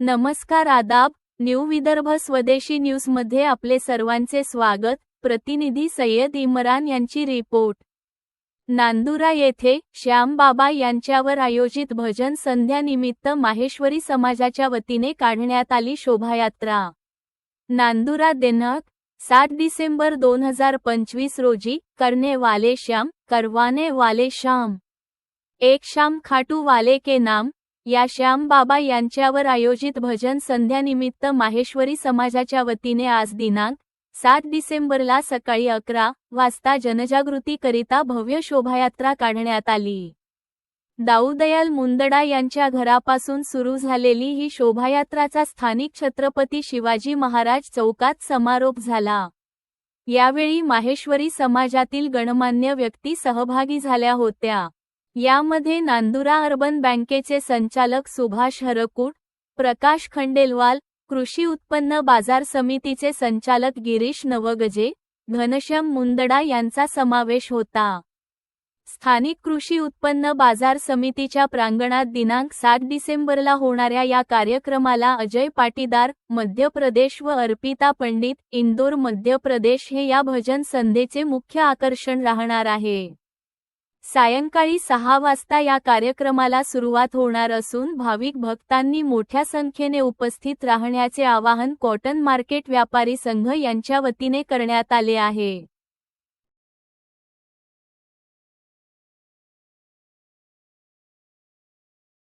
नमस्कार आदाब न्यू विदर्भ स्वदेशी न्यूजमध्ये आपले सर्वांचे स्वागत. प्रतिनिधी सय्यद इम्रान यांची रिपोर्ट. नांदुरा येथे श्यामबाबा यांच्यावर आयोजित भजन संध्यानिमित्त माहेश्वरी समाजाच्या वतीने काढण्यात आली शोभायात्रा. नांदुरा देनक सात डिसेंबर दोन हजार पंचवीस रोजी करने वाले श्याम करवाने वाले श्याम. एक श्याम खाटू वाले के नाम या श्याम बाबा यांच्यावर आयोजित भजन संध्यानिमित्त माहेश्वरी समाजाच्या वतीने आज दिनांक सात डिसेंबरला सकाळी अकरा वाजता जनजागृतीकरिता भव्य शोभायात्रा काढण्यात आली. दाऊदयाल मुंदडा यांच्या घरापासून सुरू झालेली ही शोभायात्राचा स्थानिक छत्रपती शिवाजी महाराज चौकात समारोप झाला. यावेळी माहेश्वरी समाजातील गणमान्य व्यक्ती सहभागी झाल्या होत्या. यामध्ये नांदुरा अर्बन बँकेचे संचालक सुभाष हरकूट प्रकाश खंडेलवाल कृषी उत्पन्न बाजार समितीचे संचालक गिरीश नवगजे घनश्याम मुंदडा यांचा समावेश होता. स्थानिक कृषी उत्पन्न बाजार समितीच्या प्रांगणात दिनांक सात डिसेंबरला होणाऱ्या या कार्यक्रमाला अजय पाटीदार मध्य प्रदेश व अर्पिता पंडित इंदोर मध्य प्रदेश हे या भजन संध्येचे मुख्य आकर्षण राहणार आहे. सायंकाळी सहा वाजता या कार्यक्रमाला सुरुवात होणार असून भाविक भक्तांनी मोठ्या संख्येने उपस्थित राहण्याचे आवाहन कॉटन मार्केट व्यापारी संघ यांच्या वतीने करण्यात आले आहे.